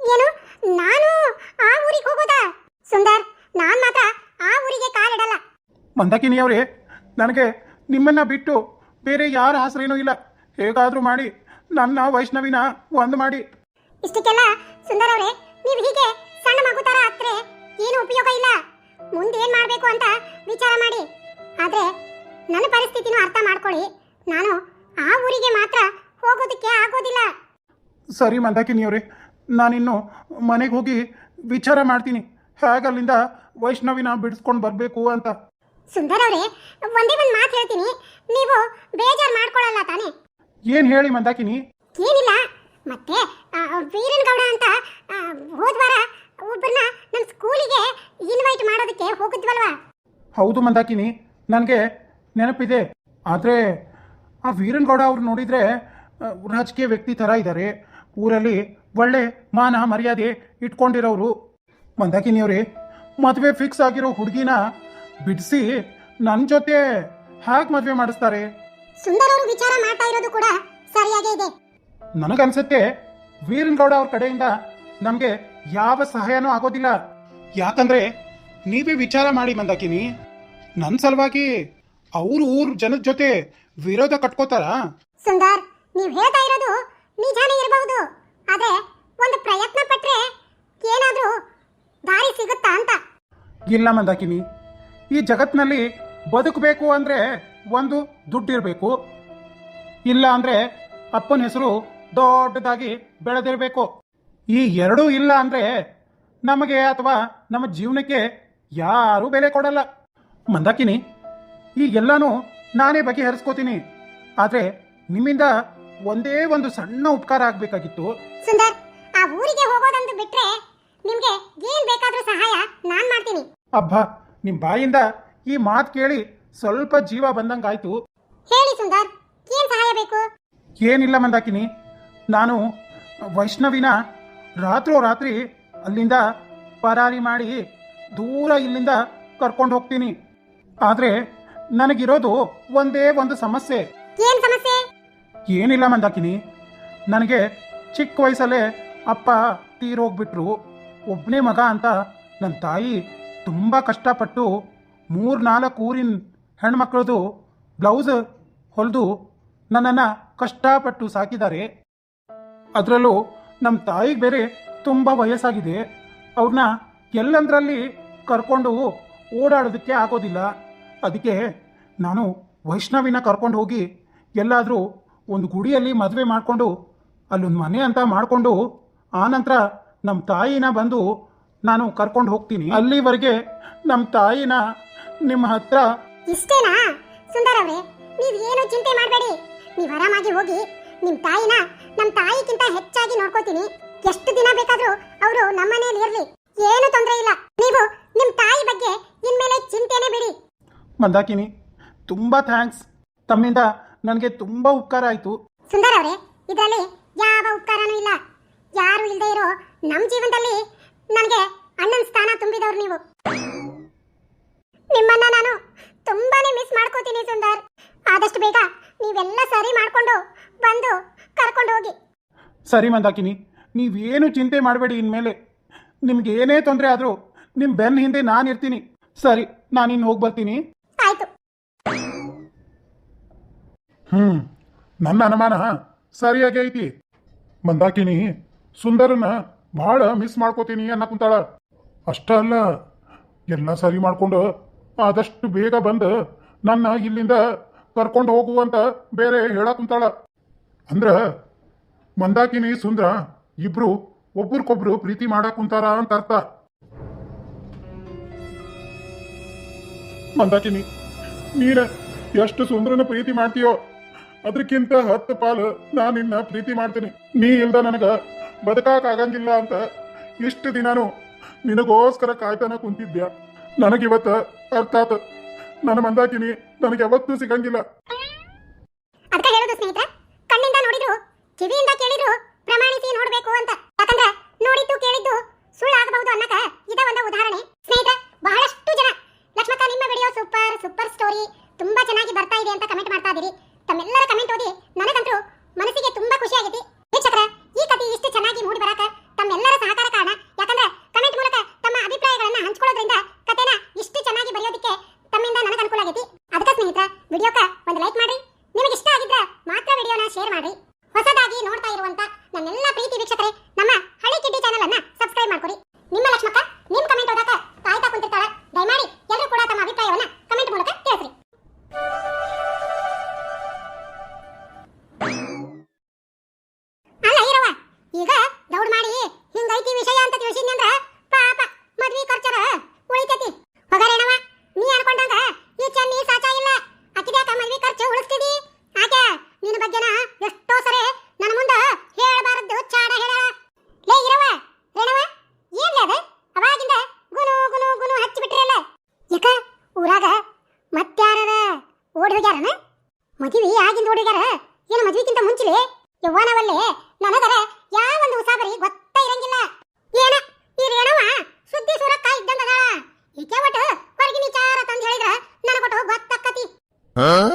ಏನು? ನಾನು ಆ ಊರಿಗೆ ಹೋಗೋದಾ? ಸುಂದರ್ ನಾನ್ ಮಾತ್ರ ಆ ಊರಿಗೆ ಕಾಲಿಡಲ್ಲ. ಮಂದಾಕಿನಿ ಅವರೇ ನನಗೆ ನಿಮ್ಮನ್ನ ಬಿಟ್ಟು ಬೇರೆ ಯಾರ ಆಸರೇನೂ ಇಲ್ಲ. ಹೇಗಾದ್ರೂ ಮಾಡಿ ನನ್ನ ವೈಷ್ಣವಿನ ಒಂದು ಮಾಡಿ. ಇಷ್ಟಕ್ಕೆಲ್ಲ ಸುಂದರ್ ಅವರೇ ನೀವು ಹೀಗೆ ಸಣ್ಣ ಮಗು ತರ ಏನು ಉಪಯೋಗ ಇಲ್ಲ. ಮುಂದೆ ಏನ್ ಮಾಡ್ಬೇಕು ಅಂತ ವಿಚಾರ ಮಾಡಿ. ಆದ್ರೆ ನನ್ನ ಪರಿಸ್ಥಿತಿನೂ ಅರ್ಥ ಮಾಡ್ಕೊಳ್ಳಿ. ನಾನು ಆ ಊರಿಗೆ ಮಾತ್ರ ಹೋಗೋದಕ್ಕೆ ಆಗೋದಿಲ್ಲ. ಸರಿ ಮಂದಾಕಿನಿ ಅವರೇ ನಾನಿನ್ನು ಮನೆಗೆ ಹೋಗಿ ವಿಚಾರ ಮಾಡ್ತೀನಿ. ಹೇಗೆ ಅಲ್ಲಿಂದ ವೈಷ್ಣವಿನ ಬಿಡಿಸ್ಕೊಂಡು ಬರಬೇಕು ಅಂತ. ಸುಂದರ್ ಅವರೇ ಒಂದೇ ಒಂದು ಮಾತು ಹೇಳ್ತೀನಿ. ನೀವು ಬೇಜಾರ್ ಮಾಡ್ಕೊಳ್ಳಲ್ಲ ತಾನೇ? ಏನು ಹೇಳಿ ಮಂದಾಕಿನಿ? ಏನಿಲ್ಲ. ಮತ್ತೆ ವೀರನ್ ಗೌಡ ಅಂತ ಹೋದ್ವಾರ ಒಬ್ಬರನ್ನ ನಮ್ಮ ಸ್ಕೂಲಿಗೆ ಇನ್ವೈಟ್ ಮಾಡೋದಕ್ಕೆ ಹೋಗಿದ್ವಲ್ವಾ? ಹೌದು ಮಂದಾಕಿನಿ ನನಗೆ ನೆನಪಿದೆ. ಆದರೆ ಆ ವೀರನ್ಗೌಡ ಅವ್ರು ನೋಡಿದರೆ ರಾಜಕೀಯ ವ್ಯಕ್ತಿ ಥರ ಇದ್ದಾರೆ ಊರಲ್ಲಿ ಒಳ್ಳೆ ಮಾನ ಮರ್ಯಾದೆ ಇಟ್ಕೊಂಡಿರೋರು. ಮಂದಾಕಿನಿಯವ್ರಿ ಅವರೇ ಮದುವೆ ಫಿಕ್ಸ್ ಆಗಿರೋ ಹುಡುಗಿನ ಬಿಡಿಸಿ ನನ್ನ ಜೊತೆ ಹೇಗೆ ಮದುವೆ ಮಾಡಿಸ್ತಾರೆ? ಸುಂದರ್ ಅವರು ವಿಚಾರ ಮಾಡ್ತಾ ಇರೋದು ಕೂಡ ಸರಿಯಾಗೇ ಇದೆ. ನನಗನ್ಸುತ್ತೆ ವೀರನ್ಗೌಡ ಅವ್ರ ಕಡೆಯಿಂದ ನಮಗೆ ಯಾವ ಸಹಾಯನೂ ಆಗೋದಿಲ್ಲ. ಯಾಕಂದ್ರೆ ನೀವೇ ವಿಚಾರ ಮಾಡಿ ಮಂದಾಕಿನಿ ನನ್ನ ಸಲುವಾಗಿ ಅವ್ರ ಊರ್ ಜನದ ಜೊತೆ ವಿರೋಧ ಕಟ್ಕೋತಾರ? ಸುಂದರ್ ನೀವು ಹೇಳ್ತಾ ಇರೋದು ನಿಜಾನೇ ಇರಬಹುದು. ಆದರೆ ಒಂದು ಪ್ರಯತ್ನ ಪಟ್ಟರೆ ಏನಾದರೂ ದಾರಿ ಸಿಗುತ್ತಾ ಅಂತ? ಇಲ್ಲ ಮಂದಾಕಿನಿ. ಈ ಜಗತ್ತಿನಲ್ಲಿ ಬದುಕಬೇಕು ಅಂದರೆ ಒಂದು ದುಡ್ಡಿರಬೇಕು. ಇಲ್ಲ ಅಂದರೆ ಅಪ್ಪನ ಹೆಸರು ದೊಡ್ಡದಾಗಿ ಬೆಳೆದಿರಬೇಕು. ಈ ಎರಡೂ ಇಲ್ಲ ಅಂದರೆ ನಮಗೆ ಅಥವಾ ನಮ್ಮ ಜೀವನಕ್ಕೆ ಯಾರೂ ಬೆಲೆ ಕೊಡಲ್ಲ. ಮಂದಾಕಿನಿ, ಈ ಎಲ್ಲಾನು ನಾನೇ ಬಗೆಹರಿಸ್ಕೋತೀನಿ. ಆದರೆ ನಿಮ್ಮಿಂದ ಒಂದೇ ಒಂದು ಸಣ್ಣ ಉಪಕಾರ ಆಗ್ಬೇಕಾಗಿತ್ತು. ಸುಂದರ್ ಆ ಊರಿಗೆ ಹೋಗೋದಂದು ಬಿಟ್ರೆ ನಿಮ್ಗೆ ಏನ್ ಬೇಕಾದ್ರೂ ಸಹಾಯ ನಾನ್ ಮಾಡ್ತೀನಿ. ಅಬ್ಬ ನಿಮ್ಮ ಬಾಯಿಂದ ಈ ಮಾತು ಕೇಳಿ ಸ್ವಲ್ಪ ಜೀವ ಬಂದಂಗಾಯ್ತು. ಹೇಳಿ ಸುಂದರ್ ಏನ್ ಸಹಾಯ ಬೇಕು? ಏನಿಲ್ಲ ಮಂದಾಕಿನಿ ನಾನು ವೈಷ್ಣವಿನ ರಾತ್ರೋರಾತ್ರಿ ಅಲ್ಲಿಂದ ಪರಾರಿ ಮಾಡಿ ದೂರ ಇಲ್ಲಿಂದ ಕರ್ಕೊಂಡು ಹೋಗ್ತೀನಿ. ಆದರೆ ನನಗಿರೋದು ಒಂದೇ ಒಂದು ಸಮಸ್ಯೆ. ಏನ್ ಸಮಸ್ಯೆ? ಏನಿಲ್ಲ ಮಂದಾಕಿನಿ. ನನಗೆ ಚಿಕ್ಕ ವಯಸ್ಸಲ್ಲೇ ಅಪ್ಪ ತೀರೋಗ್ಬಿಟ್ರು. ಒಬ್ಬನೇ ಮಗ ಅಂತ ನನ್ನ ತಾಯಿ ತುಂಬ ಕಷ್ಟಪಟ್ಟು ಮೂರು ನಾಲ್ಕು ಊರಿನ ಹೆಣ್ಮಕ್ಳದು ಬ್ಲೌಸ್ ಹೊಲಿದು ನನ್ನನ್ನು ಕಷ್ಟಪಟ್ಟು ಸಾಕಿದ್ದಾರೆ. ಅದರಲ್ಲೂ ನಮ್ಮ ತಾಯಿಗೆ ಬೇರೆ ತುಂಬ ವಯಸ್ಸಾಗಿದೆ. ಅವ್ರನ್ನ ಎಲ್ಲಂದ್ರಲ್ಲಿ ಕರ್ಕೊಂಡು ಓಡಾಡೋದಕ್ಕೆ ಆಗೋದಿಲ್ಲ. ಅದಕ್ಕೆ ನಾನು ವೈಷ್ಣವಿನ ಕರ್ಕೊಂಡು ಹೋಗಿ ಎಲ್ಲಾದರೂ ಒಂದು ಗುಡಿಯಲ್ಲಿ ಮದುವೆ ಮಾಡಿಕೊಂಡು ಅಲ್ಲೊಂದು ಮನೆ ಅಂತ ಮಾಡಿಕೊಂಡು ಆನಂತರ ನಮ್ಮ ತಾಯಿನ ಬಂದು ನಾನು ಕರ್ಕೊಂಡು ಹೋಗ್ತೀನಿ. ಅಲ್ಲಿವರೆಗೆ ನಮ್ಮ ತಾಯಿನ ನಿಮ್ಮ ಹತ್ರ ಇಷ್ಟೇನಾ? ಸುಂದರ್ ಅವ್ರೆ ನೀವು ಏನು ಚಿಂತೆ ಮಾಡಬೇಡಿ. ನೀವು ಆರಾಮಾಗಿ ಹೋಗಿ ನಿಮ್ಮ ತಾಯಿನ ನಮ್ಮ ತಾಯಿಗಿಂತ ಹೆಚ್ಚಾಗಿ ನೋಡ್ಕೋತೀನಿ. ಎಷ್ಟು ದಿನ ಬೇಕಾದರೂ ಅವರು ನಮ್ಮನೇಲಿ ಇರಲಿ. ಏನು ತೊಂದರೆ ಇಲ್ಲ. ನೀವು ನಿಮ್ಮ ತಾಯಿ ಬಗ್ಗೆ ಇನ್ಮೇಲೆ ಚಿಂತೆನೇ ಬಿಡಿ. ಮಂದಾಕಿನಿ ತುಂಬ ಥ್ಯಾಂಕ್ಸ್ ತಮ್ಮಿಂದ ನನಗೆ ತುಂಬ ಉಪಕಾರ ಆಯಿತು. ಸುಂದರ್ ಅವರೇ ಇದರಲ್ಲಿ ಯಾವ ಉಪಕಾರನೂ ಇಲ್ಲ. ಯಾರು ಇಲ್ಲದೆ ಇರೋ ನಮ್ಮ ಜೀವನದಲ್ಲಿ ನನಗೆ ಅಣ್ಣನ ಸ್ಥಾನ ತುಂಬಿದವರು ನೀವು. ನಿಮ್ಮನ್ನ ನಾನು ತುಂಬಾನೇ ಮಿಸ್ ಮಾಡ್ಕೋತೀನಿ ಸುಂದರ್. ಆದಷ್ಟು ಬೇಗ ನೀವೆಲ್ಲ ಸರಿ ಮಾಡ್ಕೊಂಡು ಬಂದು ಕರ್ಕೊಂಡು ಹೋಗಿ. ಸರಿ ಮಂದಾಕಿನಿ ನೀವೇನು ಚಿಂತೆ ಮಾಡಬೇಡಿ ಇನ್ಮೇಲೆ. ನಿಮ್ಗೆ ಏನೇ ತೊಂದರೆ ಆದರೂ ನಿಮ್ಮ ಬೆನ್ನ ಹಿಂದೆ ನಾನು ಇರ್ತೀನಿ. ಸರಿ ನಾನು ಇನ್ನು ಹೋಗಿ ಬರ್ತೀನಿ ಆಯ್ತು ಹ್ಮ್. ನನ್ನ ಅನುಮಾನ ಸರಿಯಾಗಿ ಐತಿ. ಮಂದಾಕಿನಿ ಸುಂದರನ ಭಾಳ ಮಿಸ್ ಮಾಡ್ಕೋತೀನಿ ಅನ್ನ ಕುಂತಾಳ. ಅಷ್ಟ ಅಲ್ಲ, ಎಲ್ಲ ಸರಿ ಮಾಡ್ಕೊಂಡು ಆದಷ್ಟು ಬೇಗ ಬಂದು ನನ್ನ ಇಲ್ಲಿಂದ ಕರ್ಕೊಂಡು ಹೋಗುವಂತ ಬೇರೆ ಹೇಳಕುಂತಾಳ ಅಂದ್ರ, ಮಂದಾಕಿನಿ, ಸುಂದ್ರ ಇಬ್ರು ಒಬ್ರಿಗೊಬ್ರು ಪ್ರೀತಿ ಮಾಡಕ್ ಕುಂತಾರ ಅಂತ ಅರ್ಥ. ಮಂದಾಕಿನಿ, ನೀನ ಎಷ್ಟು ಸುಂದರನ ಪ್ರೀತಿ ಮಾಡ್ತೀಯೋ ಅದಕ್ಕಿಂತ ಹತ್ತು ಪಾಲು ನಾನು ನಿನ್ನ ಪ್ರೀತಿ ಮಾಡ್ತೀನಿ. ನೀ ಇಲ್ದ ನನಗ ಬದುಕಾಕ್ ಆಗಂಗಿಲ್ಲ ಅಂತ ಇಷ್ಟು ದಿನಾನು ನಿನಗೋಸ್ಕರ ಕಾಯ್ತಾನ ಕುಂತಿದ್ಯಾ? ನನಗಿವತ್ತ ಅರ್ಥ ಆತ. ನನ್ನ ಮಂದಾಕಿನಿ ನನಗೆ ಯಾವತ್ತೂ ಸಿಗಂಗಿಲ್ಲ. ಅದಕ್ಕೆ ಹೇಳೋದು ಸ್ನೇಹಿತರೆ, ಕಣ್ಣಿಂದ ನೋಡಿದ್ರು, ಕಿವಿಯಿಂದ ಕೇಳಿದ್ರು ಪ್ರಮಾಣಿಸಿ ನೋಡ್ಬೇಕು ಅಂತ. ಯಾಕಂದ್ರೆ ನೋಡಿದ್ದು ಕೇಳಿದ್ದು ಸುಳ್ಳಾಗಬಹುದು ಅನ್ನಕ ಹೊಸದಾಗಿ ನೋಡ್ತಾ ಇರುವಂತ ನನ್ನೆಲ್ಲ ಪ್ರೀತಿ ವೀಕ್ಷಕರೇ ನಮ್ಮ ಹಳಿ ಕಿಡ್ಡಿ ಚಾನಲ್ ಅನ್ನ ಸಬ್ಸ್ಕ್ರೈಬ್ ಮಾಡ್ಕೊಡಿ. Huh?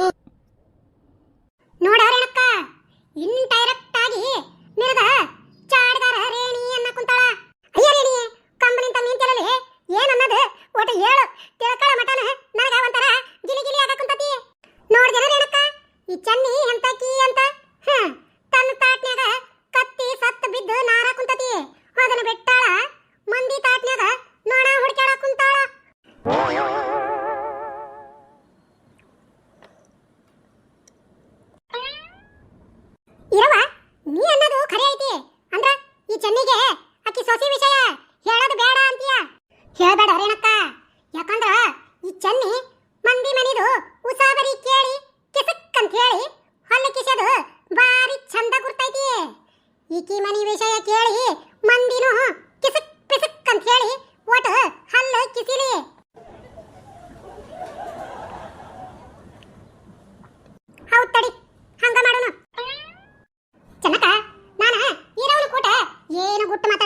what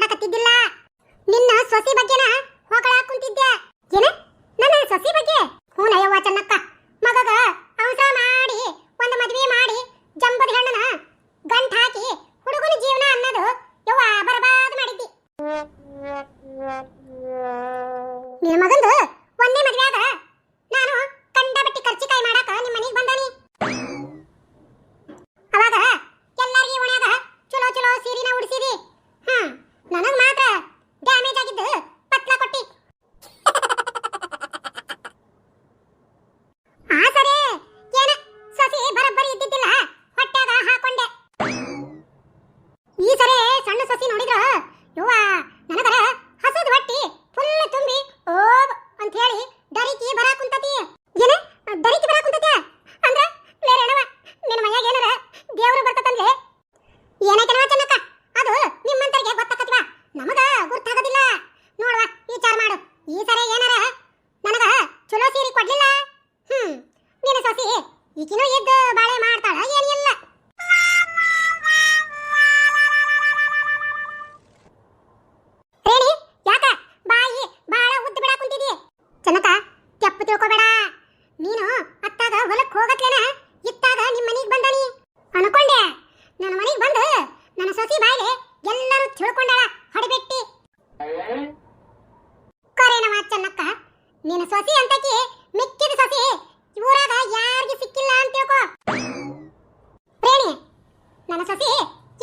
ನನ್ನ ಸಸಿ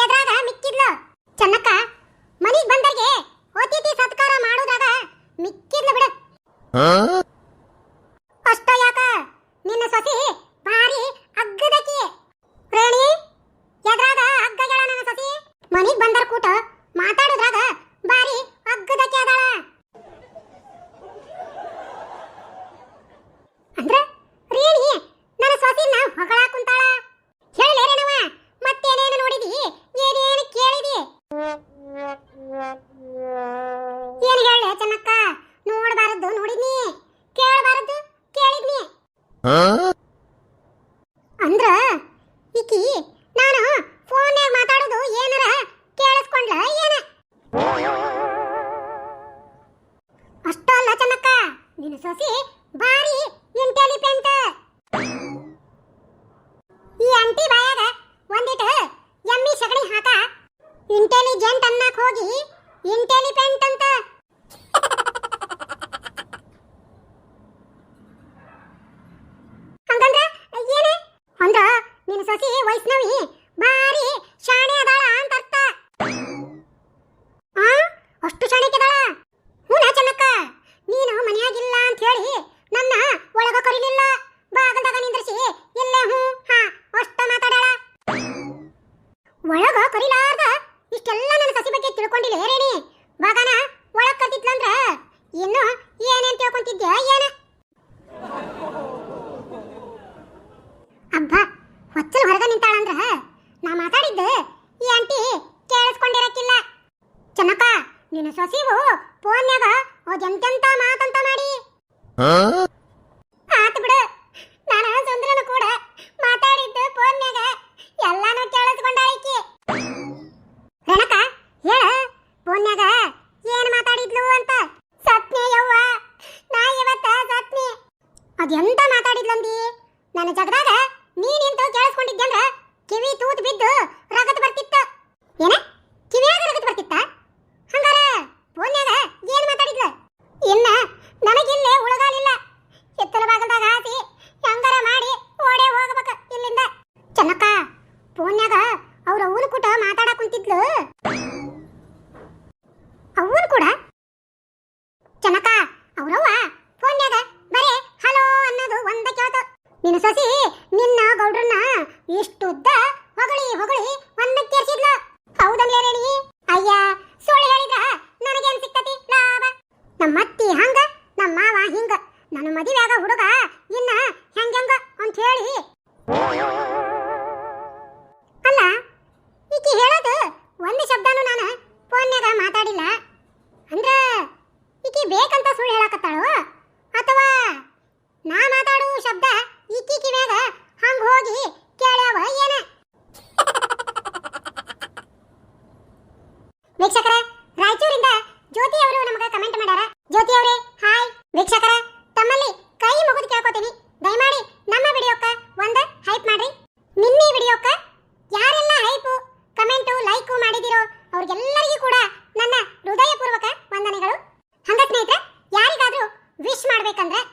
ಎದ್ರಾಗ ಮಿಕ್ಕಿದ್ಲು. ಚೆನ್ನಕ್ಕ ಮನಿಗ್ ಬಂದಗೆ ಓತಿಥಿ ಸತ್ಕಾರ ಮಾಡೋದಾಗ ಮಿಕ್ಕಿದ್ಲು ಬಿಡು. ನಿನ್ನ ಸೊಸಿ Tắm. ಅಂತಂದ್ರೆ